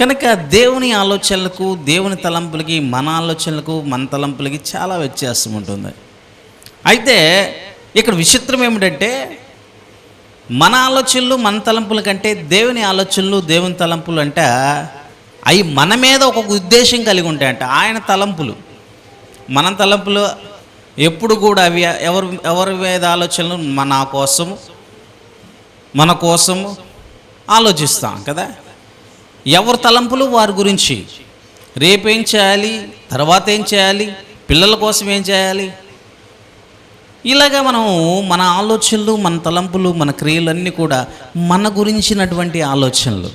కనుక దేవుని ఆలోచనలకు దేవుని తలంపులకి మన ఆలోచనలకు మన తలంపులకి చాలా వ్యత్యాసం ఉంటుంది. అయితే ఇక్కడ విచిత్రం ఏమిటంటే మన ఆలోచనలు మన తలంపుల కంటే దేవుని ఆలోచనలు దేవుని తలంపులు అంటే అవి మన మీద ఒక ఉద్దేశం కలిగి ఉంటాయంట. ఆయన తలంపులు. మన తలంపులు ఎప్పుడు కూడా అవి ఎవరు ఎవరి మీద ఆలోచనలు? మన కోసము మన కోసము ఆలోచిస్తాం కదా? ఎవరి తలంపులు? వారి గురించి. రేపేం చేయాలి? తర్వాత ఏం చేయాలి? పిల్లల కోసం ఏం చేయాలి? ఇలాగా మనం మన ఆలోచనలు మన తలంపులు మన క్రియలన్నీ కూడా మన గురించినటువంటి ఆలోచనలు.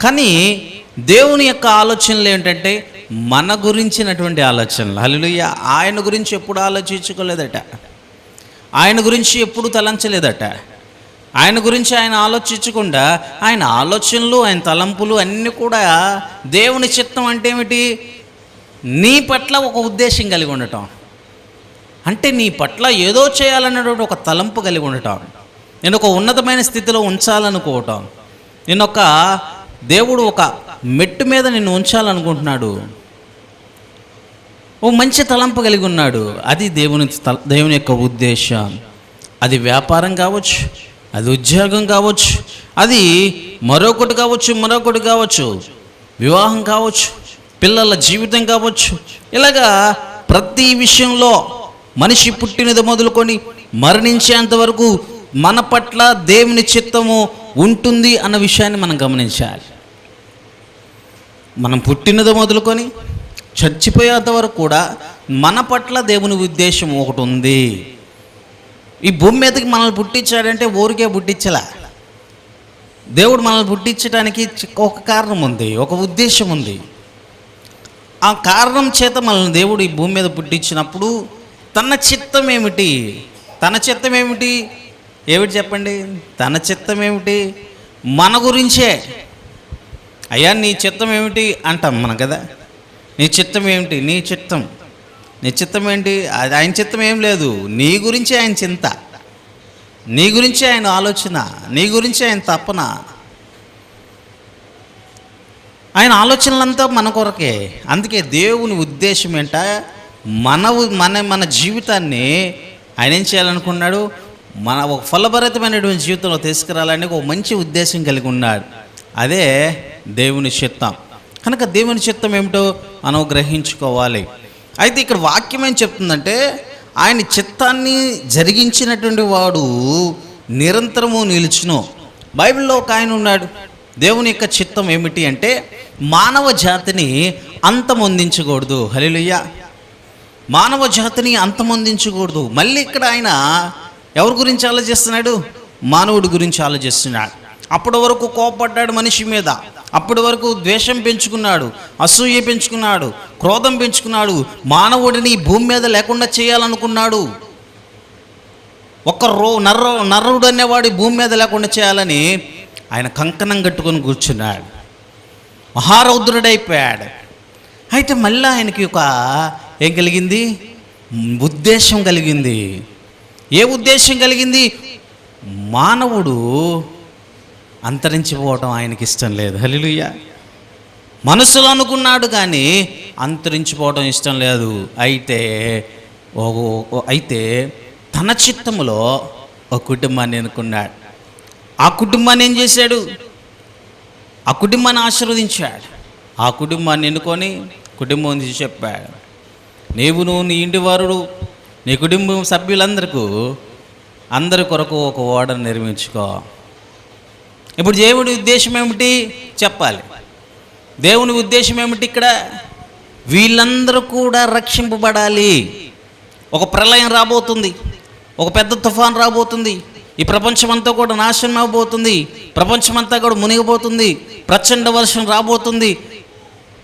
కానీ దేవుని యొక్క ఆలోచనలు ఏంటంటే మన గురించినటువంటి ఆలోచనలు. హల్లెలూయా! ఆయన గురించి ఎప్పుడు ఆలోచించుకోలేదట. ఆయన గురించి ఎప్పుడు తలంచలేదట. ఆయన గురించి ఆయన ఆలోచించకుండా ఆయన ఆలోచనలు ఆయన తలంపులు అన్నీ కూడా దేవుని చిత్తం అంటే ఏమిటి? నీ పట్ల ఒక ఉద్దేశం కలిగి ఉండటం. అంటే నీ పట్ల ఏదో చేయాలన్నటువంటి ఒక తలంపు కలిగి ఉండటం. నేను ఒక ఉన్నతమైన స్థితిలో ఉంచాలనుకోవటం. నేను ఒక దేవుడు ఒక మెట్టు మీద నిన్ను ఉంచాలనుకుంటున్నాడు. ఓ మంచి తలంపు కలిగి ఉన్నాడు. అది దేవుని తల- దేవుని యొక్క ఉద్దేశం. అది వ్యాపారం కావచ్చు అది ఉద్యోగం కావచ్చు అది మరొకటి కావచ్చు మరొకటి కావచ్చు వివాహం కావచ్చు పిల్లల జీవితం కావచ్చు. ఇలాగా ప్రతి విషయంలో మనిషి పుట్టినది మొదలుకొని మరణించేంత వరకు మన పట్ల దేవుని చిత్తము ఉంటుంది అన్న విషయాన్ని మనం గమనించాలి. మనం పుట్టినది మొదలుకొని చచ్చిపోయేంత వరకు కూడా మన పట్ల దేవుని ఉద్దేశం ఒకటి ఉంది. ఈ భూమి మీదకి మనల్ని పుట్టించాడంటే ఊరికే పుట్టించలా. దేవుడు మనల్ని పుట్టించడానికి ఒక కారణం ఉంది ఒక ఉద్దేశం ఉంది. ఆ కారణం చేత మనల్ని దేవుడు ఈ భూమి మీద పుట్టించినప్పుడు తన చిత్తం ఏమిటి? తన చిత్తం ఏమిటి? ఏమిటి చెప్పండి? తన చిత్తం ఏమిటి? మన గురించే. అయ్యా నీ చిత్తం ఏమిటి? అంటాం మనం కదా. నీ చిత్తం ఏమిటి? నీ చిత్తం. నీ చిత్తం ఏంటి? అది ఆయన చిత్తం ఏం లేదు. నీ గురించి ఆయన చింత. నీ గురించి ఆయన ఆలోచన. నీ గురించి ఆయన తపన. ఆయన ఆలోచనలంతా మన కొరకే. అందుకే దేవుని ఉద్దేశం ఏంట? మన మన మన జీవితాన్ని ఆయన ఏం చేయాలనుకున్నాడు? మన ఒక ఫలభరితమైనటువంటి జీవితంలో తీసుకురాలని ఒక మంచి ఉద్దేశం కలిగి ఉన్నాడు. అదే దేవుని చిత్తం. కనుక దేవుని చిత్తం ఏమిటో మనం గ్రహించుకోవాలి. అయితే ఇక్కడ వాక్యం ఏం చెప్తుందంటే ఆయన చిత్తాన్ని జరిగించినటువంటి వాడు నిరంతరము నిలుచును. బైబిల్లో ఒక ఆయన ఉన్నాడు. దేవుని యొక్క చిత్తం ఏమిటి అంటే మానవ జాతిని అంతమొందించకూడదు. హలిలుయ్య మానవ జాతిని అంతమొందించకూడదు. మళ్ళీ ఇక్కడ ఆయన ఎవరి గురించి ఆలోచిస్తున్నాడు? మానవుడి గురించి ఆలోచిస్తున్నాడు. అప్పటి వరకు కోపడ్డాడు మనిషి మీద. అప్పటి వరకు ద్వేషం పెంచుకున్నాడు అసూయ పెంచుకున్నాడు క్రోధం పెంచుకున్నాడు మానవుడిని భూమి మీద లేకుండా చేయాలనుకున్నాడు. ఒక రో నర్ర నర్రుడు అనేవాడు భూమి మీద లేకుండా చేయాలని ఆయన కంకణం కట్టుకొని కూర్చున్నాడు. మహారౌద్రుడైపోయాడు. అయితే మళ్ళీ ఆయనకి ఒక ఏం కలిగింది? ఉద్దేశం కలిగింది. ఏ ఉద్దేశం కలిగింది? మానవుడు అంతరించిపోవటం ఆయనకి ఇష్టం లేదు. హలిలుయ్య మనసులో అనుకున్నాడు కానీ అంతరించిపోవడం ఇష్టం లేదు. అయితే ఓ- అయితే తన చిత్తములో ఒక కుటుంబాన్ని ఎన్నుకున్నాడు. ఆ కుటుంబాన్ని ఏం చేశాడు? ఆ కుటుంబాన్ని ఆశీర్వదించాడు. ఆ కుటుంబాన్ని ఎన్నుకొని కుటుంబం నుంచి చెప్పాడు. నీవు నువ్వు నీ ఇంటి వారుడు నీ కుటుంబం సభ్యులందరికీ అందరి కొరకు ఒక ఓడను నిర్మించుకో. ఇప్పుడు దేవుడి ఉద్దేశం ఏమిటి? చెప్పాలి. దేవుని ఉద్దేశం ఏమిటి ఇక్కడ? వీళ్ళందరూ కూడా రక్షింపబడాలి. ఒక ప్రళయం రాబోతుంది. ఒక పెద్ద తుఫాన్ రాబోతుంది. ఈ ప్రపంచమంతా కూడా నాశనం అవబోతుంది. ప్రపంచమంతా కూడా మునిగిపోతుంది. ప్రచండ వర్షం రాబోతుంది.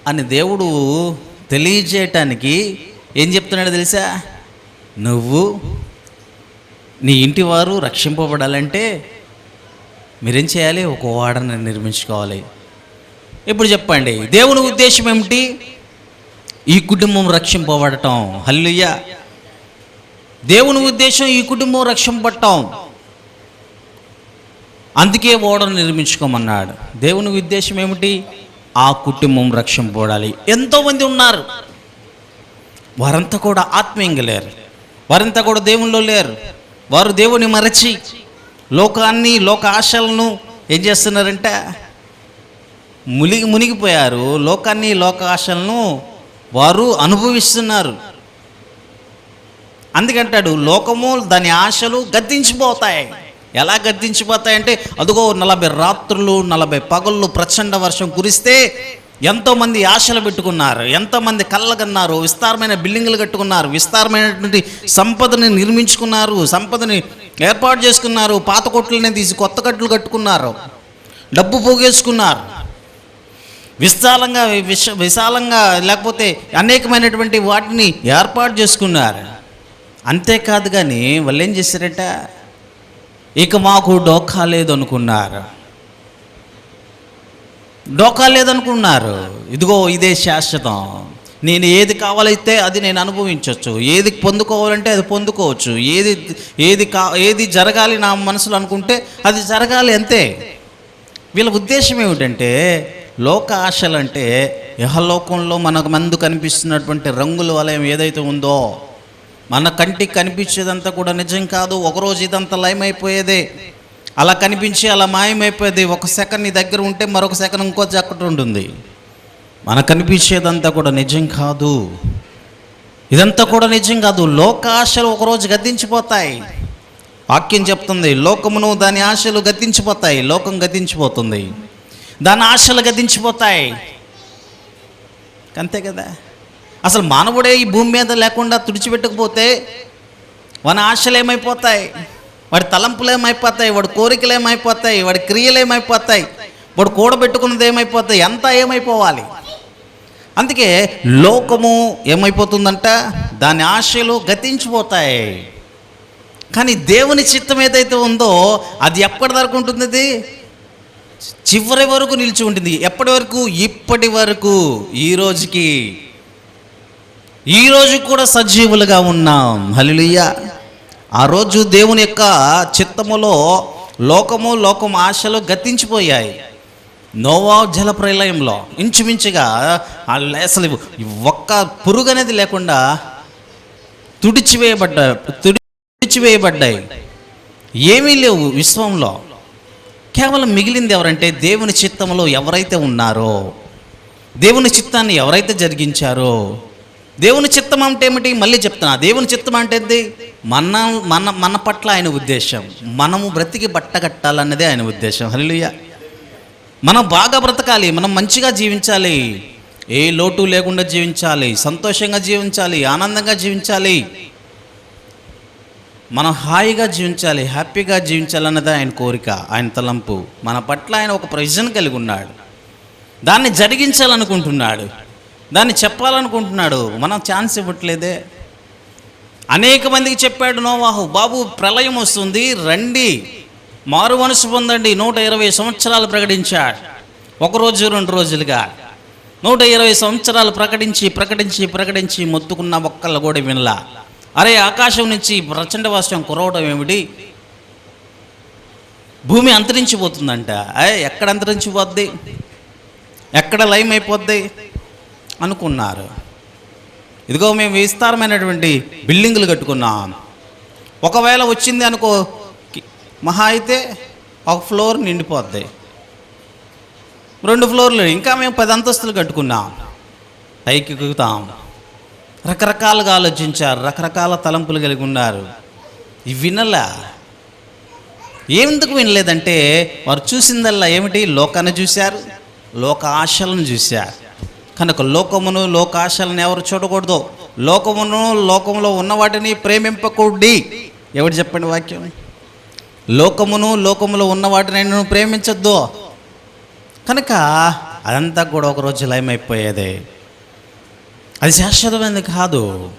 అని దేవుడు తెలియజేయటానికి ఏం చెప్తున్నాడు తెలుసా? నువ్వు నీ ఇంటి వారు రక్షింపబడాలంటే మీరేం చేయాలి? ఒక ఓడని నిర్మించుకోవాలి. ఇప్పుడు చెప్పండి దేవుని ఉద్దేశం ఏమిటి? ఈ కుటుంబం రక్షింపబడటం. హల్లుయ్య దేవుని ఉద్దేశం ఈ కుటుంబం రక్షింపబడటం. అందుకే ఓడను నిర్మించుకోమన్నాడు. దేవుని ఉద్దేశం ఏమిటి? ఆ కుటుంబం రక్షింపబడాలి. ఎంతోమంది ఉన్నారు. వారంతా కూడా ఆత్మీయంగా లేరు. వారంతా కూడా దేవునిలో లేరు. వారు దేవుని మరచి లోకాన్ని లోక ఆశలను ఏం చేస్తున్నారంటే? మునిగి మునిగిపోయారు. లోకాన్ని లోక ఆశలను వారు అనుభవిస్తున్నారు. అందుకంటాడు లోకము దాని ఆశలు గద్దించిపోతాయి. ఎలా గద్దించిపోతాయంటే అదిగో నలభై రాత్రులు నలభై పగళ్ళు ప్రచండ వర్షం కురిస్తే ఎంతోమంది ఆశలు పెట్టుకున్నారు. ఎంతోమంది కళ్ళగన్నారు. విస్తారమైన బిల్డింగ్లు కట్టుకున్నారు. విస్తారమైనటువంటి సంపదని నిర్మించుకున్నారు. సంపదని ఏర్పాటు చేసుకున్నారు పాత కొట్లని తీసి కొత్త కట్లు కట్టుకున్నారు డబ్బు పోగేసుకున్నారు. విశాలంగా విశ విశాలంగా లేకపోతే అనేకమైనటువంటి వాటిని ఏర్పాటు చేసుకున్నారు. అంతేకాదు కానీ వాళ్ళు ఏం చేశారట? ఇక మాకు డోకా లేదనుకున్నారు. డోకా లేదనుకున్నారు. ఇదిగో ఇదే శాశ్వతం. నేను ఏది కావాలైతే అది నేను అనుభవించవచ్చు ఏది పొందుకోవాలంటే అది పొందుకోవచ్చు. ఏది ఏది కా ఏది జరగాలి నా మనసులో అనుకుంటే అది జరగాలి అంతే. వీళ్ళ ఉద్దేశం ఏమిటంటే లోక ఆశలు అంటే యహలోకంలో మనకు మందు కనిపిస్తున్నటువంటి రంగుల వలయం ఏదైతే ఉందో మన కంటికి కనిపించేదంతా కూడా నిజం కాదు. ఒకరోజు ఇదంతా లయమైపోయేదే. అలా కనిపించి అలా మాయమైపోయేది. ఒక సెకండ్ నీ దగ్గర ఉంటే మరొక సెకండ్ ఇంకో జక్కట ఉంటుంది మనకు కనిపించేదంతా కూడా నిజం కాదు. ఇదంతా కూడా నిజం కాదు. లోక ఆశలు ఒకరోజు గతించిపోతాయి వాక్యం చెప్తుంది లోకమును దాని ఆశలు గతించిపోతాయి లోకం గతించిపోతుంది దాని ఆశలు గతించిపోతాయి అంతే కదా? అసలు మానవుడే ఈ భూమి మీద లేకుండా తుడిచిపెట్టకపోతే వాని ఆశలు ఏమైపోతాయి? వాడి తలంపులు ఏమైపోతాయి? వాడి కోరికలు ఏమైపోతాయి? వాడి క్రియలు ఏమైపోతాయి? వాడు కూడబెట్టుకున్నది ఏమైపోతాయి? అంతా ఏమైపోవాలి? అందుకే లోకము ఏమైపోతుందంట? దాని ఆశలు గతించిపోతాయి. కానీ దేవుని చిత్తం ఏదైతే ఉందో అది ఎప్పటి వరకు ఉంటుంది అది చివరి వరకు నిలిచి ఉంటుంది. ఎప్పటి వరకు? ఇప్పటి వరకు. ఈ రోజుకి. ఈ కూడా సజీవులుగా ఉన్నాం. హలిలుయ్య ఆ రోజు దేవుని యొక్క చిత్తములో లోకము లోకం ఆశలు గతించిపోయాయి. నోవా జల ప్రళయంలో ఇంచుమించుగా అసలు ఒక్క పురుగు అనేది లేకుండా తుడిచివేయబడ్డాయి తుడిచివేయబడ్డాయి. ఏమీ లేవు విశ్వంలో. కేవలం మిగిలింది ఎవరంటే దేవుని చిత్తంలో ఎవరైతే ఉన్నారో దేవుని చిత్తాన్ని ఎవరైతే జరిగించారో దేవుని చిత్తం అంటే ఏమిటి? మళ్ళీ చెప్తున్నా దేవుని చిత్తం అంటే మన మన మన పట్ల ఆయన ఉద్దేశం. మనము బ్రతికి బట్ట కట్టాలన్నదే ఆయన ఉద్దేశం. హలియ మనం బాగా బ్రతకాలి మనం మంచిగా జీవించాలి. ఏ లోటు లేకుండా జీవించాలి సంతోషంగా జీవించాలి ఆనందంగా జీవించాలి. మనం హాయిగా జీవించాలి హ్యాపీగా జీవించాలన్నది ఆయన కోరిక ఆయన తలంపు. మన పట్ల ఆయన ఒక ప్రొవిజన్ కలిగి ఉన్నాడు. దాన్ని జరిగించాలనుకుంటున్నాడు. దాన్ని చెప్పాలనుకుంటున్నాడు. మనం ఛాన్స్ ఇవ్వట్లేదే. అనేక మందికి చెప్పాడు నోవాహు బాబు ప్రళయం వస్తుంది రండి. మారు మనసు పొందండి. నూట ఇరవై సంవత్సరాలు ప్రకటించాడు. ఒకరోజు రెండు రోజులుగా. నూట ఇరవై సంవత్సరాలు ప్రకటించి ప్రకటించి ప్రకటించి మొత్తుకున్న ఒక్కళ్ళు కూడా వినలా. అరే ఆకాశం నుంచి ప్రచండ వాస్యం కురవడం ఏమిటి? భూమి అంతరించిపోతుందంట. అయ్యే ఎక్కడ అంతరించిపోద్ది? ఎక్కడ లయం అయిపోద్ది? అనుకున్నారు. ఇదిగో మేము విస్తారమైనటువంటి బిల్డింగులు కట్టుకున్నాం. ఒకవేళ వచ్చింది అనుకో మహా అయితే ఒక ఫ్లోర్ నిండిపోద్ది. రెండు ఫ్లోర్లు ఇంకా మేము పది అంతస్తులు కట్టుకున్నాం. పైకి ఎక్కుతాం. రకరకాలుగా ఆలోచించారు రకరకాల తలంపులు కలిగి ఉన్నారు. ఇవి వినలా? ఎందుకు వినలేదంటే వారు చూసిందల్లా ఏమిటి? లోకాన్ని చూశారు లోక ఆశలను చూశారు. కనుక లోకమును లోకాశలను ఎవరు చూడకూడదు? లోకమును లోకంలో ఉన్న వాటిని ప్రేమింపకూడి ఎవరు చెప్పండి వాక్యం? లోకమును లోకములో ఉన్న వాటిని నువ్వు ప్రేమించొద్దు. కనుక అదంతా కూడా ఒక రోజు లయమైపోయేది అది శాశ్వతమైనది కాదు.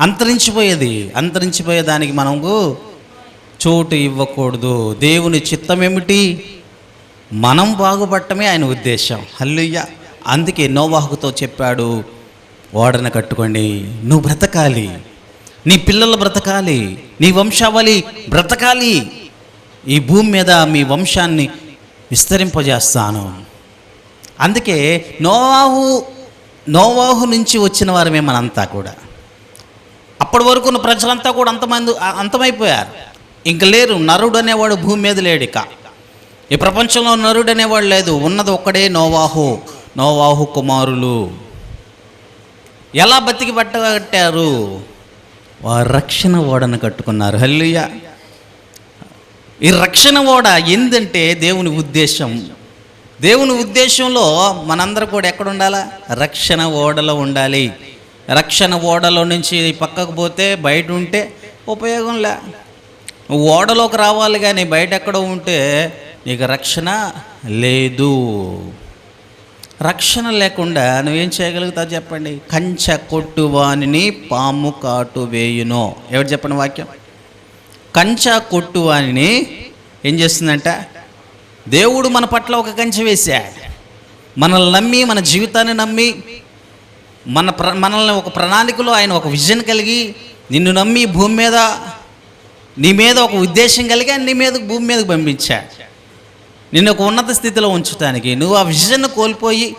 అంతరించిపోయేది. అంతరించిపోయే దానికి మనము చోటు ఇవ్వకూడదు. దేవుని చిత్తం ఏమిటి? మనం బాగుపడటమే ఆయన ఉద్దేశం. హల్లుయ్య అందుకే నోవాహుతో చెప్పాడు ఓడన కట్టుకోండి. నువ్వు బ్రతకాలి. నీ పిల్లలు బ్రతకాలి నీ వంశావళి బ్రతకాలి. ఈ భూమి మీద మీ వంశాన్ని విస్తరింపజేస్తాను. అందుకే నోవాహు నోవాహు నుంచి వచ్చిన వారమే మనంతా కూడా. అప్పటి వరకు ఉన్న ప్రజలంతా కూడా అంతమంది అంతమైపోయారు. ఇంక లేరు నరుడు అనేవాడు భూమి మీద లేడు ఇక. ఈ ప్రపంచంలో నరుడు అనేవాడు లేదు ఉన్నది ఒక్కడే నోవాహు నోవాహు కుమారులు. ఎలా బతికి పట్టగట్టారు వారు రక్షణ ఓడను కట్టుకున్నారు. హల్లుయ ఈ రక్షణ ఓడ ఏందంటే దేవుని ఉద్దేశం. దేవుని ఉద్దేశంలో మనందరూ కూడా ఎక్కడ ఉండాలా రక్షణ ఓడలో ఉండాలి. రక్షణ ఓడలో నుంచి పక్కకు పోతే బయట ఉంటే ఉపయోగం లే. ఓడలోకి రావాలి కానీ బయట ఎక్కడో ఉంటే నీకు రక్షణ లేదు. రక్షణ లేకుండా నువ్వేం చేయగలుగుతావు చెప్పండి? కంచె కొట్టువానిని పాము కాటు వేయును. ఎవరు చెప్పండి వాక్యం? కంచె కొట్టువానిని ఏం చేస్తుందంట? దేవుడు మన పట్ల ఒక కంచె వేశాడు. మనల్ని నమ్మి మన జీవితాన్ని నమ్మి మన ప్ర మనల్ని ఒక ప్రణాళికలో ఆయన ఒక విజన్ కలిగి నిన్ను నమ్మి భూమి మీద నీ మీద ఒక ఉద్దేశం కలిగి నీ మీద భూమి మీదకి పంపించాడు. నిన్ను ఒక ఉన్నత స్థితిలో ఉంచడానికి నువ్వు ఆ విజన్ కోల్పోయి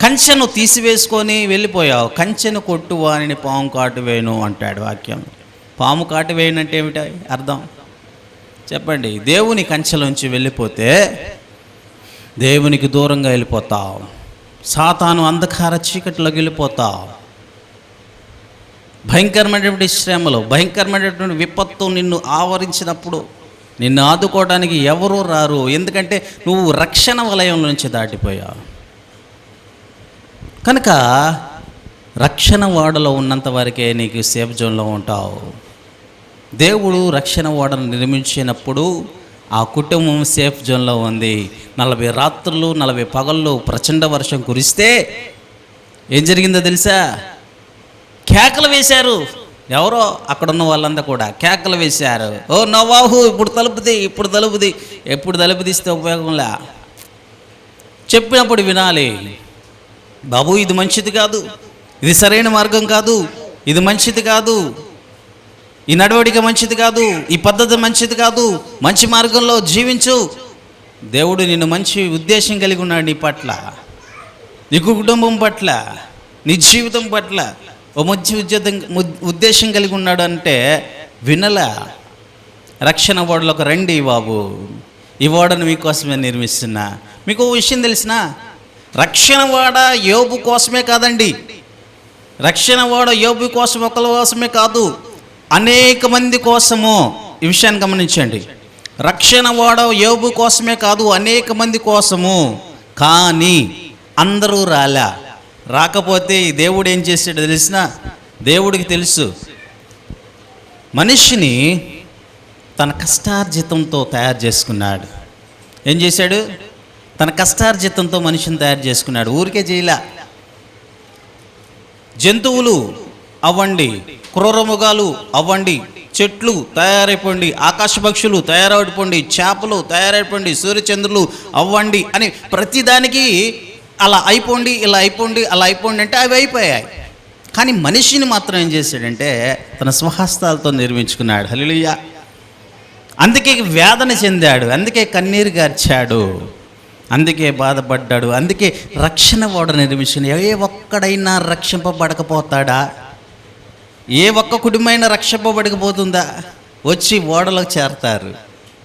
కంచెను తీసివేసుకొని వెళ్ళిపోయావు. కంచెను కొట్టు వానిని పాము కాటువేయను అంటాడు వాక్యం. పాము కాటువేయను అంటే ఏమిటి? అర్థం? చెప్పండి. దేవుని కంచెలోంచి వెళ్ళిపోతే దేవునికి దూరంగా వెళ్ళిపోతావు. సాతాను అంధకార చీకటిలోకి వెళ్ళిపోతావు. భయంకరమైనటువంటి శ్రమలు భయంకరమైనటువంటి విపత్తు నిన్ను ఆవరించినప్పుడు నిన్ను ఆదుకోవడానికి ఎవరూ రారు? ఎందుకంటే నువ్వు రక్షణ వలయం నుంచి దాటిపోయావు. కనుక రక్షణ వాడలో ఉన్నంత వరకే నీకు సేఫ్ జోన్లో ఉంటావు. దేవుడు రక్షణ ఓడను నిర్మించినప్పుడు ఆ కుటుంబం సేఫ్ జోన్లో ఉంది. నలభై రాత్రులు నలభై పగళ్ళు ప్రచండ వర్షం కురిస్తే ఏం జరిగిందో తెలుసా? కేకలు వేశారు. ఎవరో అక్కడున్న వాళ్ళంతా కూడా కేకలు వేశారు. ఓ నవాహు ఇప్పుడు తలుపుది ఇప్పుడు తలుపుది ఎప్పుడు తలుపు తీస్తే ఉపయోగంలా చెప్పినప్పుడు వినాలి. బాబు ఇది మంచిది కాదు. ఇది సరైన మార్గం కాదు. ఇది మంచిది కాదు. ఈ నడవడిక మంచిది కాదు. ఈ పద్ధతి మంచిది కాదు. మంచి మార్గంలో జీవించు. దేవుడు నిన్ను మంచి ఉద్దేశం కలిగి ఉన్నాడు నీ పట్ల. నీ కుటుంబం పట్ల. నీ జీవితం పట్ల. ఓ మంచి ఉద్యోగం ఉద్దేశం కలిగి ఉన్నాడు అంటే వినల రక్షణ ఓడలోకి రండి బాబు. ఈ ఓడను మీకోసమే నిర్మిస్తున్నా. మీకు విషయం తెలిసిన? రక్షణ వాడ యోబు కోసమే కాదండి. రక్షణ వాడ యోబు కోసం ఒకరి కోసమే కాదు అనేక మంది కోసము. ఈ విషయాన్ని గమనించండి. రక్షణ వాడ యోబు కోసమే కాదు అనేక మంది కోసము. కానీ అందరూ రాలా. రాకపోతే ఈ దేవుడు ఏం చేశాడు తెలిసిన? దేవుడికి తెలుసు. మనిషిని తన కష్టార్జితంతో తయారు చేసుకున్నాడు. ఏం చేశాడు? తన కష్టార్జితంతో మనిషిని తయారు చేసుకున్నాడు. ఊరికే చేయలే. జంతువులు అవ్వండి క్రూరముగాలు అవ్వండి చెట్లు తయారైపోండి ఆకాశ పక్షులు తయారైపోండి చేపలు తయారైపోండి సూర్యచంద్రులు అవ్వండి అని ప్రతిదానికి అలా అయిపోండి ఇలా అయిపోండి అలా అయిపోండి అంటే అవి అయిపోయాయి. కానీ మనిషిని మాత్రం ఏం చేశాడంటే తన స్వహస్తాలతో నిర్మించుకున్నాడు. హలిలుయ్య అందుకే వేదన చెందాడు అందుకే కన్నీరు గార్చాడు అందుకే బాధపడ్డాడు అందుకే రక్షణ ఓడ నిర్మించిన ఏ ఒక్కడైనా రక్షింపబడకపోతాడా? ఏ ఒక్క కుటుంబమైనా రక్షింపబడకపోతుందా? వచ్చి ఓడలో చేరతారు.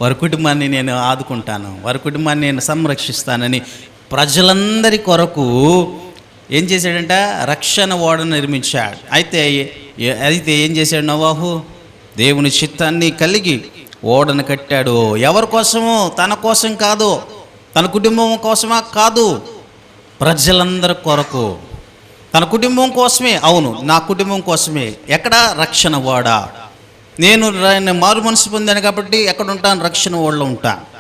వారి కుటుంబాన్ని నేను ఆదుకుంటాను వారి కుటుంబాన్ని నేను సంరక్షిస్తానని ప్రజలందరి కొరకు ఏం చేశాడంట? రక్షణ ఓడను నిర్మించాడు. అయితే అయితే ఏం చేశాడు నవాహు? దేవుని చిత్తాన్ని కలిగి ఓడను కట్టాడు. ఎవరి కోసమో? తన కోసం కాదు. తన కుటుంబం కోసమా? కాదు. ప్రజలందరి కొరకు. తన కుటుంబం కోసమే. అవును నా కుటుంబం కోసమే. ఎక్కడ? రక్షణ ఓడ. నేను మారు మనసు పొందాను కాబట్టి ఎక్కడ ఉంటాను? రక్షణ ఓడలో ఉంటాను.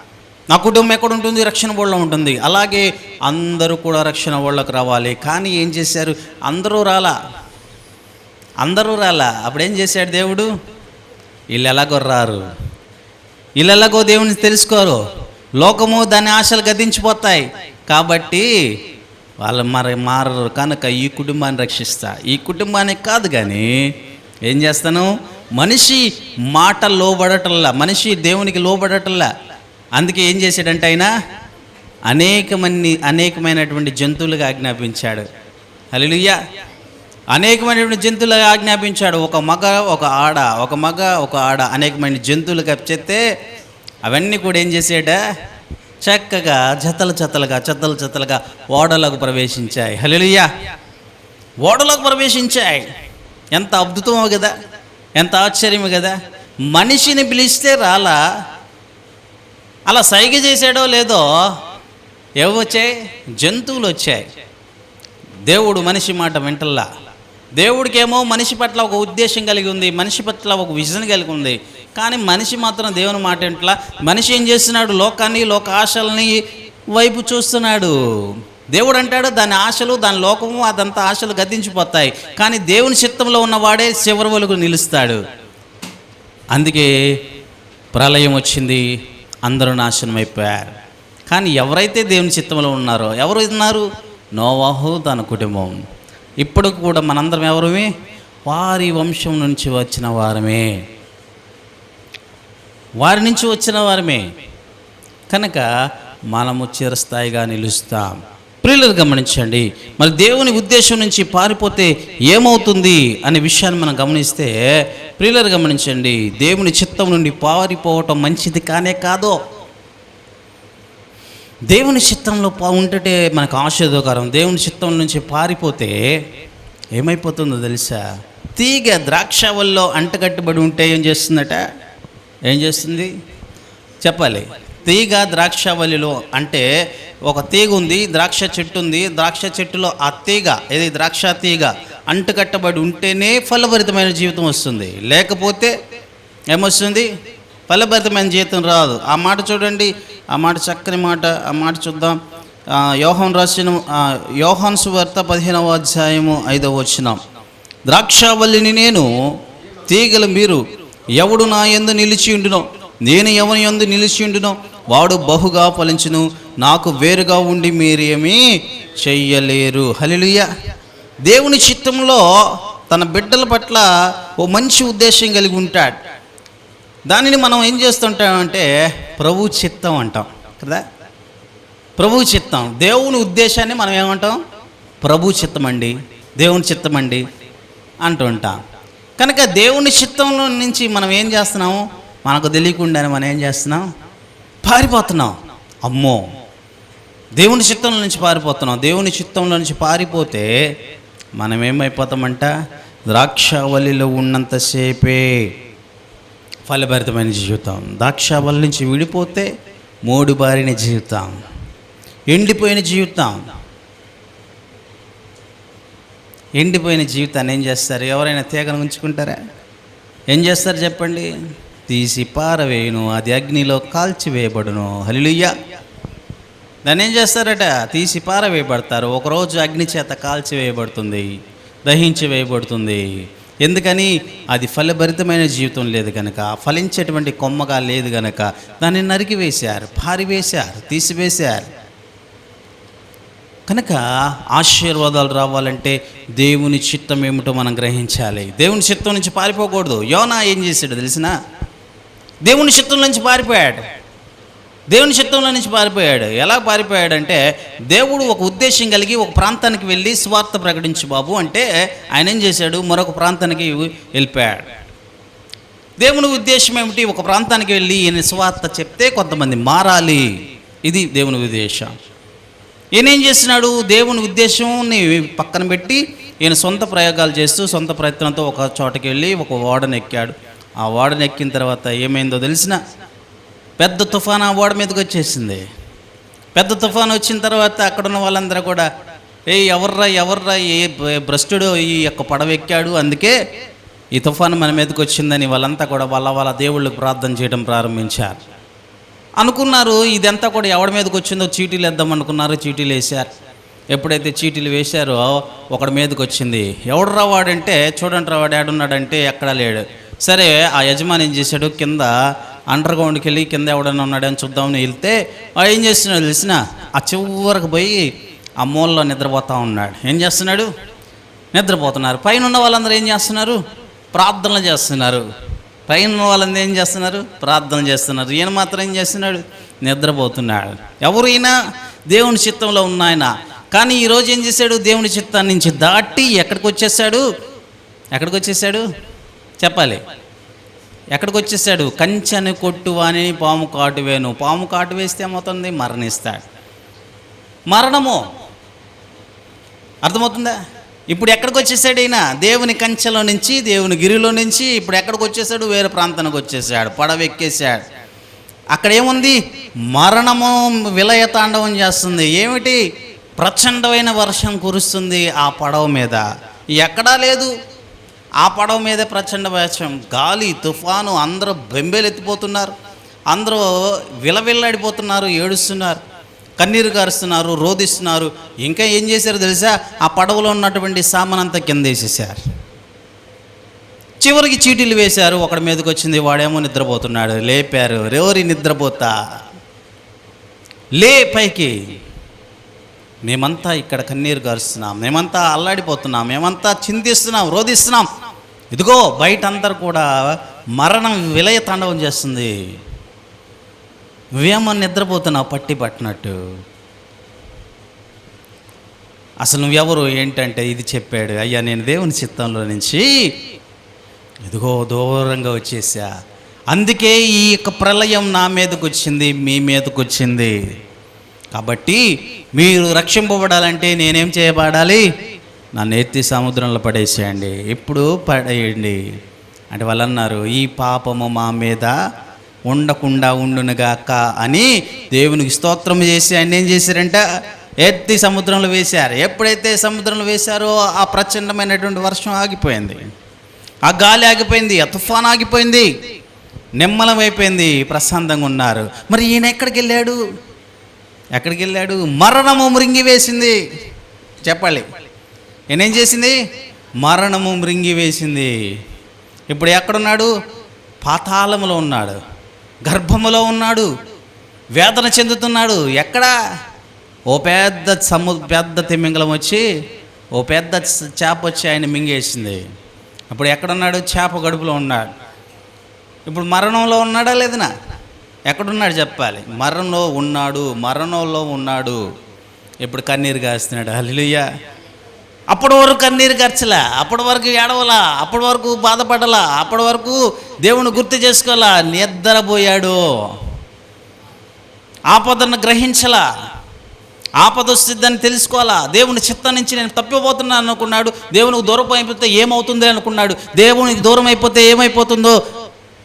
నా కుటుంబం ఎక్కడ ఉంటుంది? రక్షణ ఓడలో ఉంటుంది. అలాగే అందరూ కూడా రక్షణ బోళ్ళకు రావాలి. కానీ ఏం చేశారు? అందరూ రాలా? అందరూ రాలా? అప్పుడు ఏం చేశాడు దేవుడు? వీళ్ళు ఎలాగో రారు. వీళ్ళు ఎలాగో దేవుని తెలుసుకోరు. లోకము దాని ఆశలు గతించిపోతాయి కాబట్టి వాళ్ళు మరి మారరు. కనుక ఈ కుటుంబాన్ని రక్షిస్తా. ఈ కుటుంబానికి కాదు కానీ ఏం చేస్తాను? మనిషి మాట లోబడటల్లా మనిషి దేవునికి లోబడటల్లా అందుకే ఏం చేశాడంటే ఆయన అనేకమంది అనేకమైనటువంటి జంతువులుగా ఆజ్ఞాపించాడు. హల్లెలూయా. అనేకమైనటువంటి జంతువులుగా ఆజ్ఞాపించాడు. ఒక మగ ఒక ఆడ ఒక మగ ఒక ఆడ అనేకమైన జంతువులుగా చెప్తే అవన్నీ కూడా ఏం చేసాడ చక్కగా జతలు జతలుగా జతలు జతలుగా ఓడలకు ప్రవేశించాయి. హల్లెలూయా. ఓడలోకి ప్రవేశించాయి. ఎంత అద్భుతమో కదా. ఎంత ఆశ్చర్యమో కదా. మనిషిని పిలిస్తే రాలా. అలా సైగ చేసాడో లేదో ఏవి జంతువులు వచ్చాయి దేవుడు మనిషి మాట వింటల్లా. దేవుడికేమో మనిషి పట్ల ఒక ఉద్దేశం కలిగి ఉంది మనిషి పట్ల ఒక విజన్ కలిగి ఉంది కానీ మనిషి మాత్రం దేవుని మాట వింటలా మనిషి ఏం చేస్తున్నాడు? లోకాన్ని లోక ఆశల్ని వైపు చూస్తున్నాడు. దేవుడు అంటాడు దాని ఆశలు దాని లోకము అదంతా ఆశలు గతించిపోతాయి. కానీ దేవుని చిత్తంలో ఉన్నవాడే చివరి వరకు నిలుస్తాడు. అందుకే ప్రళయం వచ్చింది. అందరూ నాశనం అయిపోయారు. కానీ ఎవరైతే దేవుని చిత్తంలో ఉన్నారో ఎవరు ఉన్నారు? నోవాహు తన కుటుంబం. ఇప్పుడు కూడా మనందరం ఎవరమే? వారి వంశం నుంచి వచ్చిన వారమే. వారి నుంచి వచ్చిన వారమే. కనుక మనము చిరస్థాయిగా నిలుస్తాం. ప్రియులను గమనించండి. మరి దేవుని ఉద్దేశం నుంచి పారిపోతే ఏమవుతుంది అనే విషయాన్ని మనం గమనిస్తే ప్రియులను గమనించండి. దేవుని చిత్తం నుండి పారిపోవటం మంచిది కానే కాదో? దేవుని చిత్తంలో పా ఉంటే మనకు ఆశీర్వదకరం దేవుని చిత్తం నుంచి పారిపోతే ఏమైపోతుందో తెలుసా? తీగ ద్రాక్షవల్లో అంటగట్టుబడి ఉంటే ఏం చేస్తుందట? ఏం చేస్తుంది? చెప్పాలి. తీగ ద్రాక్షవల్లిలో అంటే ఒక తీగ ఉంది ద్రాక్ష చెట్టు ఉంది. ద్రాక్ష చెట్టులో ఆ తీగ ఇది ద్రాక్ష తీగ అంటుకట్టబడి ఉంటేనే ఫలభరితమైన జీవితం వస్తుంది. లేకపోతే ఏమొస్తుంది? ఫలభరితమైన జీవితం రాదు. ఆ మాట చూడండి. ఆ మాట చక్కని మాట. ఆ మాట చూద్దాం. యోహన్ రాసిన యోహన్ యోహాన్ సువార్త పదిహేనవ అధ్యాయము ఐదవ వచ్చిన ద్రాక్షావల్లిని నేను తీగలు మీరు ఎవడు నా ఎందు నిలిచి ఉండునో నేను ఎవరి యందు నిలిచి ఉండును వాడు బహుగా ఫలించును. నాకు వేరుగా ఉండి మీరేమీ చెయ్యలేరు. హలిలుయ దేవుని చిత్తంలో తన బిడ్డల పట్ల ఓ మంచి ఉద్దేశం కలిగి ఉంటాడు. దానిని మనం ఏం చేస్తుంటామంటే ప్రభు చిత్తం అంటాం కదా? ప్రభు చిత్తం. దేవుని ఉద్దేశాన్ని మనం ఏమంటాం? ప్రభు చిత్తం అండి. దేవుని చిత్తం అండి అంటూ ఉంటాం కనుక దేవుని చిత్తంలో నుంచి మనం ఏం చేస్తున్నాము? మనకు తెలియకుండానే మనం ఏం చేస్తున్నాం? పారిపోతున్నాం. అమ్మో! దేవుని చిత్తంలో నుంచి పారిపోతున్నాం. దేవుని చిత్తంలో నుంచి పారిపోతే మనం ఏమైపోతామంట? ద్రాక్షావల్లిలో ఉన్నంతసేపే ఫలభరితమైన జీవితం. ద్రాక్షావల్లి నుంచి విడిపోతే మూడు బారిన జీవితం. ఎండిపోయిన జీవితం. ఎండిపోయిన జీవితాన్ని ఏం చేస్తారు? ఎవరైనా తీగను ఉంచుకుంటారా? ఏం చేస్తారు చెప్పండి? తీసి పారవేయును. అది అగ్నిలో కాల్చివేయబడును. హలిలుయ్యా దాన్ని ఏం చేస్తారట? తీసి పారవేయబడతారు. ఒకరోజు అగ్ని చేత కాల్చివేయబడుతుంది. దహించి వేయబడుతుంది. ఎందుకని? అది ఫలభరితమైన జీవితం లేదు కనుక ఫలించేటువంటి కొమ్మగా లేదు కనుక దాన్ని నరికివేశారు పారివేశారు తీసివేశారు కనుక ఆశీర్వాదాలు రావాలంటే దేవుని చిత్తం ఏమిటో మనం గ్రహించాలి. దేవుని చిత్తం నుంచి పారిపోకూడదు. యోనా ఏం చేశాడు తెలిసినా? దేవుని చిత్తం నుంచి పారిపోయాడు. దేవుని చిత్తంలో నుంచి పారిపోయాడు. ఎలా పారిపోయాడంటే దేవుడు ఒక ఉద్దేశం కలిగి ఒక ప్రాంతానికి వెళ్ళి స్వార్థ ప్రకటించు బాబు అంటే ఆయన ఏం చేశాడు? మరొక ప్రాంతానికి వెళ్ళిపోయాడు. దేవుని ఉద్దేశం ఏమిటి? ఒక ప్రాంతానికి వెళ్ళి ఈయన స్వార్థ చెప్తే కొంతమంది మారాలి. ఇది దేవుని ఉద్దేశం. ఈయన ఏం చేస్తున్నాడు? దేవుని ఉద్దేశంని పక్కన పెట్టి ఈయన సొంత ప్రయోగాలు చేస్తూ సొంత ప్రయత్నంతో ఒక చోటకి వెళ్ళి ఒక ఓడను ఎక్కాడు. ఆ ఓడను ఎక్కిన తర్వాత ఏమైందో తెలిసిన? పెద్ద తుఫాన్ ఆ ఓడ మీదకి వచ్చేసింది. పెద్ద తుఫాన్ వచ్చిన తర్వాత అక్కడ ఉన్న వాళ్ళందరూ కూడా ఏ ఎవర్రా ఎవర్రా ఏ భ్రష్టుడు ఈ యొక్క పడవ ఎక్కాడు? అందుకే ఈ తుఫాను మన మీదకి వచ్చిందని వాళ్ళంతా కూడా వాళ్ళ వాళ్ళ దేవుళ్ళకి ప్రార్థన చేయడం ప్రారంభించారు. అనుకున్నారు ఇదంతా కూడా ఎవడి మీదకి వచ్చిందో చీటీలు వేద్దాం అనుకున్నారు చీటీలు వేశారు. ఎప్పుడైతే చీటీలు వేశారో ఒకడి మీదకి వచ్చింది. ఎవడు రావాడంటే చూడండి రావాడు ఏడున్నాడంటే ఎక్కడా లేడు. సరే ఆ యజమాని ఏం చేశాడు? కింద అండర్ గ్రౌండ్కి వెళ్ళి కింద ఎవడన్నా ఉన్నాడని చూద్దామని వెళ్తే ఏం చేస్తున్నాడు తెలిసిన? ఆ చివరికి పోయి ఆ మూలలో నిద్రపోతూ ఉన్నాడు. ఏం చేస్తున్నాడు? నిద్రపోతున్నారు. పైన ఉన్న వాళ్ళందరూ ఏం చేస్తున్నారు? ప్రార్థనలు చేస్తున్నారు. పైన ఉన్న వాళ్ళందరూ ఏం చేస్తున్నారు? ప్రార్థన చేస్తున్నారు. ఈయన మాత్రం ఏం చేస్తున్నాడు? నిద్రపోతున్నాడు. ఎవరు ఈయన దేవుని చిత్తంలో ఉన్న ఆయన. కానీ ఈరోజు ఏం చేశాడు? దేవుని చిత్తాన్ని నుంచి దాటి ఎక్కడికి వచ్చేసాడు? ఎక్కడికి వచ్చేసాడు? చెప్పాలి. ఎక్కడికి వచ్చేసాడు కంచెని కొట్టువాని పాము కాటు వేను పాము కాటు వేస్తే ఏమవుతుంది? మరణిస్తాడు. మరణము. అర్థమవుతుందా? ఇప్పుడు ఎక్కడికి వచ్చేసాడు ఈయన? దేవుని కంచెలో నుంచి దేవుని గిరిలో నుంచి. ఇప్పుడు ఎక్కడికి వచ్చేసాడు వేరే ప్రాంతానికి వచ్చేసాడు. పడవ ఎక్కేసాడు అక్కడ ఏముంది? మరణము విలయ తాండవం చేస్తుంది. ఏమిటి? ప్రచండమైన వర్షం కురుస్తుంది ఆ పడవ మీద. ఎక్కడా లేదు. ఆ పడవ మీదే ప్రచండ వేషం. గాలి తుఫాను అందరూ బెంబేలెత్తిపోతున్నారు. అందరూ విలవిల్లాడిపోతున్నారు ఏడుస్తున్నారు. కన్నీరు కారుస్తున్నారు రోధిస్తున్నారు. ఇంకా ఏం చేశారు తెలుసా? ఆ పడవలో ఉన్నటువంటి సామానంతా కింద వేసేసారు చివరికి చీటీలు వేశారు. ఒకడి మీదకి వచ్చింది వాడేమో నిద్రపోతున్నాడు. లేపారు. రేవరి నిద్రపోతా. లే పైకి. మేమంతా ఇక్కడ కన్నీరు గారుస్తున్నాం. మేమంతా అల్లాడిపోతున్నాం. మేమంతా చింతిస్తున్నాం రోధిస్తున్నాం. ఇదిగో బయట అందరు కూడా మరణం విలయ తాండవం చేస్తుంది. నువ్వేమో నిద్రపోతున్నావు పట్టి పట్టినట్టు. అసలు నువ్వెవరు? ఏంటంటే ఇది చెప్పాడు. అయ్యా నేను దేవుని చిత్తంలో నుంచి ఇదిగో దూరంగా వచ్చేసా. అందుకే ఈ యొక్క ప్రళయం నా మీదకి వచ్చింది మీ మీదకి వచ్చింది కాబట్టి మీరు రక్షింపబడాలంటే నేనేం చేయబడాలి? నన్ను ఎత్తి సముద్రంలో పడేసేయండి. ఎప్పుడు పడేయండి. అంటే వాళ్ళు అన్నారు ఈ పాపము మా మీద ఉండకుండా ఉండునుగాక అని దేవునికి స్తోత్రం చేసి ఆయన ఏం చేశారంట? ఎత్తి సముద్రంలో వేశారు. ఎప్పుడైతే సముద్రంలో వేశారో ఆ ప్రచండమైనటువంటి వర్షం ఆగిపోయింది. ఆ గాలి ఆగిపోయింది ఆ తుఫాన్ ఆగిపోయింది. నిమ్మలం అయిపోయింది. ప్రశాంతంగా ఉన్నారు. మరి ఈయన ఎక్కడికి వెళ్ళాడు? ఎక్కడికి వెళ్ళాడు? మరణము మృంగి వేసింది. చెప్పాలి. నేనేం చేసింది? మరణము మృంగి వేసింది. ఇప్పుడు ఎక్కడున్నాడు? పాతాళములో ఉన్నాడు. గర్భములో ఉన్నాడు. వేదన చెందుతున్నాడు. ఎక్కడ? ఓ పెద్ద సము పెద్ద తిమ్మింగలం వచ్చి ఓ పెద్ద చేప వచ్చి ఆయన మింగేసింది. అప్పుడు ఎక్కడున్నాడు? చేప గడుపులో ఉన్నాడు. ఇప్పుడు మరణంలో ఉన్నాడా లేదనా? ఎక్కడున్నాడు చెప్పాలి? మరణంలో ఉన్నాడు మరణంలో ఉన్నాడు. ఇప్పుడు కన్నీరు కాస్తున్నాడు హల్లుయ్య అప్పటి వరకు కన్నీరు గర్చలా. అప్పటి వరకు ఏడవలా. అప్పటి వరకు బాధపడలా. అప్పటి వరకు దేవుని గుర్తు చేసుకోవాలా. నిద్రపోయాడు. ఆపదను గ్రహించలా. ఆపద వస్తుందని తెలుసుకోవాలా. దేవుని చిత్తం నుంచి నేను తప్పిపోతున్నాను అనుకున్నాడు. దేవునికి దూరం అయిపోతే ఏమవుతుంది అనుకున్నాడు. దేవునికి దూరం అయిపోతే ఏమైపోతుందో?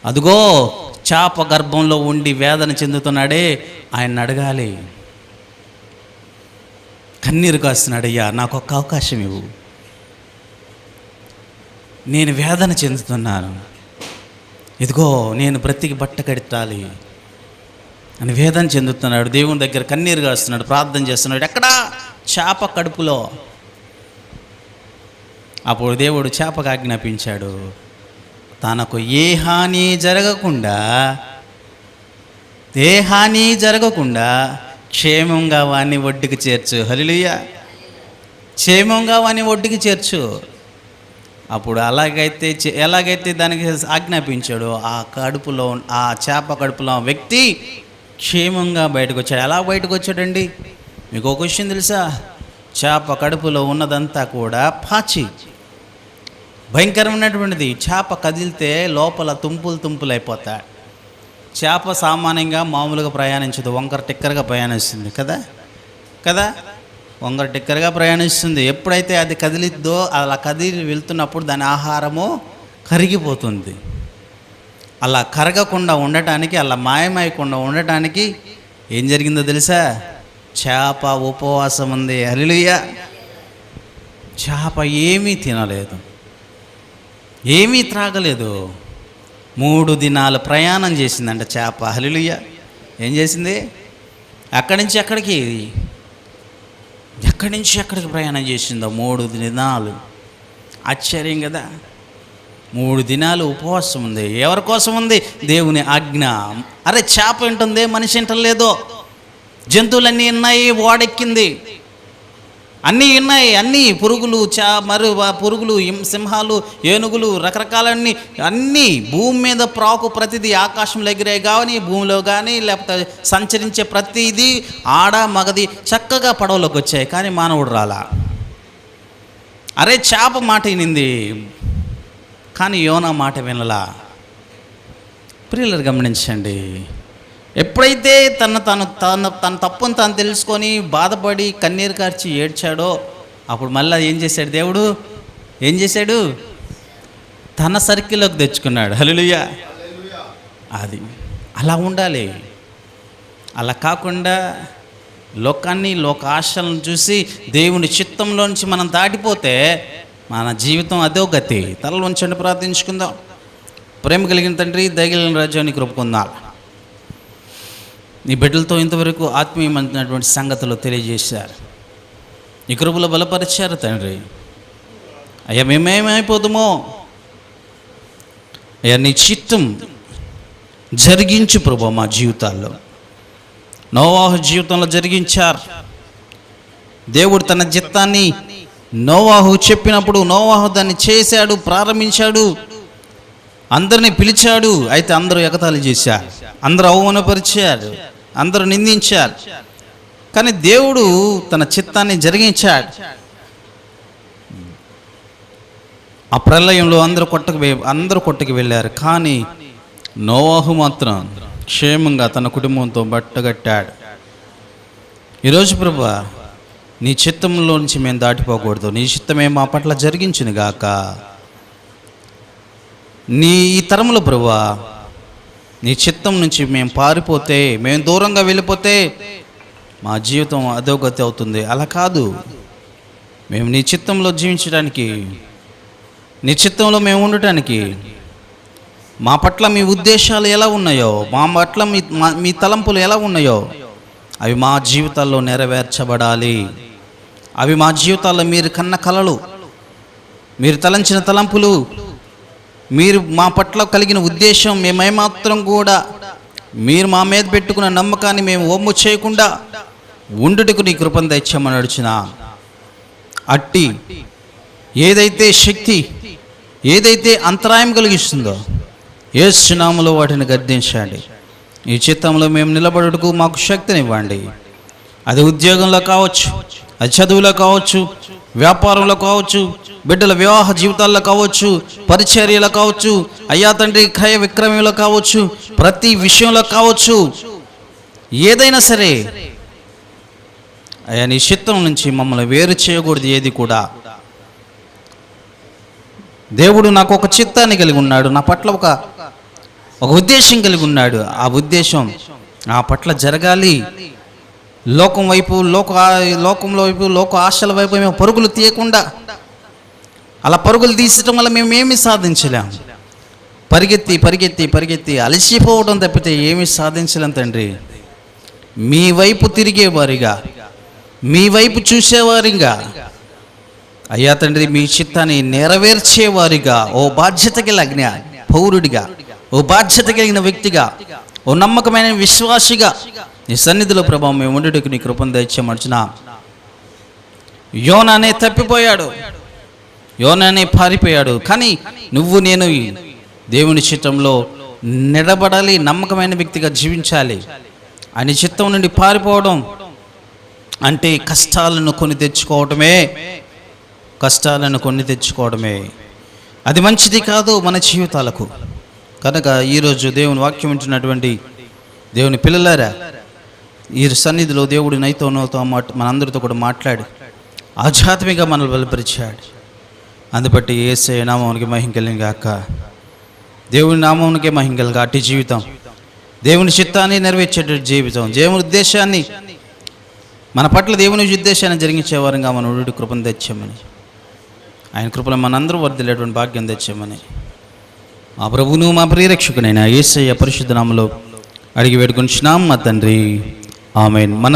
అదిగో చాప గర్భంలో ఉండి వేదన చెందుతున్నాడే ఆయన అడగాలి. కన్నీరు కాస్తున్నాడు అయ్యా నాకు ఒక్క అవకాశం ఇవ్వు. నేను వేదన చెందుతున్నాను. ఇదిగో నేను బ్రతికి బట్ట కడతాలి. అని వేదన చెందుతున్నాడు. దేవుని దగ్గర కన్నీరు కాస్తున్నాడు ప్రార్థన చేస్తున్నాడు. ఎక్కడా? చేప కడుపులో. అప్పుడు దేవుడు చేపకు ఆజ్ఞాపించాడు. తనకు ఏ హాని జరగకుండా ఏ హాని జరగకుండా క్షేమంగా వాణ్ణి ఒడ్డుకి చేర్చు. హలిలుయ్య క్షేమంగా వాణ్ణి ఒడ్డుకి చేర్చు. అప్పుడు అలాగైతే చే- ఎలాగైతే దానికి ఆజ్ఞాపించాడో ఆ కడుపులో ఆ చేప కడుపులో వ్యక్తి క్షేమంగా బయటకు వచ్చాడు ఎలా బయటకు వచ్చాడండి మీకు ఒక క్వశ్చన్ తెలుసా? చేప కడుపులో ఉన్నదంతా కూడా పాచి భయంకరమైనటువంటిది. చేప కదిలితే లోపల తుంపులు తుంపులు అయిపోతాయి చేప సామాన్యంగా మామూలుగా ప్రయాణించదు. వంకర టిక్కరగా ప్రయాణిస్తుంది కదా? కదా? వంకర టిక్కరగా ప్రయాణిస్తుంది. ఎప్పుడైతే అది కదిలిద్దో అలా కదిలి వెళ్తున్నప్పుడు దాని ఆహారము కరిగిపోతుంది. అలా కరగకుండా ఉండటానికి అలా మాయమైకుండా ఉండటానికి ఏం జరిగిందో తెలుసా? చేప ఉపవాసం ఉంది. హలిలుయ్య చేప ఏమీ తినలేదు. ఏమీ త్రాగలేదు. మూడు దినాలు ప్రయాణం చేసిందంట చేప. హలిలుయ్య ఏం చేసింది? అక్కడి నుంచి ఎక్కడికి? ఎక్కడి నుంచి ఎక్కడికి ప్రయాణం చేసిందో? మూడు దినాలు. ఆశ్చర్యం కదా. మూడు దినాలు ఉపవాసం ఉంది. ఎవరి కోసం ఉంది? దేవుని ఆజ్ఞ. అరే చేప వింటుంది మనిషి వింటలేదో. జంతువులన్నీ ఉన్నాయి ఓడెక్కింది. అన్నీ ఉన్నాయి అన్నీ పురుగులు చా మరి పురుగులు సింహాలు ఏనుగులు రకరకాలన్నీ అన్నీ భూమి మీద ప్రాకు ప్రతిదీ ఆకాశంలో ఎగిరే కానీ భూమిలో కానీ లేకపోతే సంచరించే ప్రతిదీ ఆడ మగది చక్కగా పడవలోకి వచ్చాయి కానీ మానవుడు రాలా. అరే చేప మాట వినింది కానీ యోనా మాట వినలా. ప్రియులరు గమనించండి ఎప్పుడైతే తన తను తన తన తప్పును తాను తెలుసుకొని బాధపడి కన్నీరు కార్చి ఏడ్చాడో అప్పుడు మళ్ళీ ఏం చేశాడు దేవుడు? ఏం చేశాడు? తన సర్కిల్లోకి తెచ్చుకున్నాడు. హలులుయా అది. అలా ఉండాలి. అలా కాకుండా లోకాన్ని లోక ఆశలను చూసి దేవుని చిత్తంలోంచి మనం దాటిపోతే మన జీవితం అదో గతి. తలలు ఉంచండి ప్రార్థించుకుందాం. ప్రేమ కలిగిన తండ్రి దయగలిగిన రాజ్యాన్ని కృపుకుందాం నీ బిడ్డలతో ఇంతవరకు ఆత్మీయమైనటువంటి సంగతులు తెలియజేశారు. నీ కృపలో బలపరిచారు తండ్రి. అయ్యా మేమేమైపోతామో అయ్యా నీ చిత్తం జరిగించు ప్రభు మా జీవితాల్లో. నోవాహు జీవితంలో జరిగించారు. దేవుడు తన చిత్తాన్ని నోవాహు చెప్పినప్పుడు నోవాహు దాన్ని చేశాడు ప్రారంభించాడు అందరిని పిలిచాడు అయితే అందరూ ఎగతాళి చేశారు అందరూ అవమానపరిచారు. అందరూ నిందించారు. కానీ దేవుడు తన చిత్తాన్ని జరిగించాడు. ఆ ప్రళయంలో అందరూ కొట్టకు అందరూ కొట్టకు వెళ్ళారు. కానీ నోవాహు మాత్రం క్షేమంగా తన కుటుంబంతో బట్టగట్టాడు. ఈరోజు ప్రభా నీ చిత్తంలో నుంచి మేము దాటిపోకూడదు. నీ చిత్తమే మా పట్ల జరిగించును గాక నీ ఈ తరములో ప్రభా నీ చిత్తం నుంచి మేము పారిపోతే మేము దూరంగా వెళ్ళిపోతే మా జీవితం అధోగతి అవుతుంది. అలా కాదు. మేము నీ చిత్తంలో జీవించడానికి నీ చిత్తంలో మేము ఉండటానికి మా పట్ల మీ ఉద్దేశాలు ఎలా ఉన్నాయో మా పట్ల మీ మా- మీ తలంపులు ఎలా ఉన్నాయో అవి మా జీవితాల్లో నెరవేర్చబడాలి. అవి మా జీవితాల్లో మీరు కన్న కలలు మీరు తలంచిన తలంపులు మీరు మా పట్ల కలిగిన ఉద్దేశం మేమేమాత్రం కూడా మీరు మా మీద పెట్టుకున్న నమ్మకాన్ని మేము ఒమ్ము చేయకుండా ఉండుటకు నీ కృపను తెచ్చామని నడిచిన అట్టి ఏదైతే శక్తి ఏదైతే అంతరాయం కలిగిస్తుందో ఏ సునాములో వాటిని గద్దించండి. ఈ చిత్తంలో మేము నిలబడుటకు మాకు శక్తినివ్వండి. అది ఉద్యోగంలో కావచ్చు అది చదువులో కావచ్చు వ్యాపారంలో కావచ్చు బిడ్డల వివాహ జీవితాల్లో కావచ్చు పరిచర్యలో కావచ్చు అయ్యా తండ్రి క్రయ విక్రయంలో కావచ్చు ప్రతి విషయంలో కావచ్చు ఏదైనా సరే అయ్యా నీ చిత్తం నుంచి మమ్మల్ని వేరు చేయకూడదు ఏది కూడా. దేవుడు నాకు ఒక చిత్తాన్ని కలిగి ఉన్నాడు నా పట్ల ఒక ఒక ఉద్దేశం కలిగి ఉన్నాడు. ఆ ఉద్దేశం నా పట్ల జరగాలి. లోకం వైపు లోక ఆ- లోకంలో వైపు లోక ఆశల వైపు మేము పరుగులు తీయకుండా అలా పరుగులు తీసడం వల్ల మేము ఏమి సాధించలేం. పరిగెత్తి పరిగెత్తి పరిగెత్తి అలసిపోవడం తప్పితే ఏమి సాధించలేం తండ్రి. మీ వైపు తిరిగేవారిగా మీ వైపు చూసేవారిగా అయ్యా తండ్రి మీ చిత్తాన్ని నెరవేర్చేవారిగా ఓ బాధ్యత కలిగిన పౌరుడిగా ఓ బాధ్యత కలిగిన వ్యక్తిగా ఓ నమ్మకమైన విశ్వాసిగా నీ సన్నిధిలో ప్రభావం మేము ఉండేటకు నీ కృపను దయచేయమర్చిన యోనానే తప్పిపోయాడు. యోనానే పారిపోయాడు. కానీ నువ్వు నేను దేవుని చిత్తంలో నిలబడాలి నమ్మకమైన వ్యక్తిగా జీవించాలి. అని చిత్తం నుండి పారిపోవడం అంటే కష్టాలను కొని తెచ్చుకోవటమే. కష్టాలను కొని తెచ్చుకోవడమే. అది మంచిది కాదు మన జీవితాలకు. కనుక ఈరోజు దేవుని వాక్యం ఉంటున్నటువంటి దేవుని పిల్లలారా ఈ సన్నిధిలో దేవుడు నైతో నోతో మాట మనందరితో కూడా మాట్లాడి ఆధ్యాత్మికంగా మనల్ని బలపరిచాడు. అందుబట్టి ఏసే నామానికి మహిం కలిగిన గాక. దేవుని నామానికే మహిం అట్టి జీవితం దేవుని చిత్తాన్ని నెరవేర్చేట జీవితం దేవుని ఉద్దేశాన్ని మన పట్ల దేవుని ఉద్దేశాన్ని జరిగించే వారంగా మన ఉడి కృపను తెచ్చామని. ఆయన కృపలో మనందరూ వర్దిలేటువంటి భాగ్యం తెచ్చామని. మా ప్రభువును మా ప్రియరక్షకునైనా ఏసయ్య పరిశుద్ధ నామలో అడిగి వేడుకుని మా తండ్రి. ఆమె మన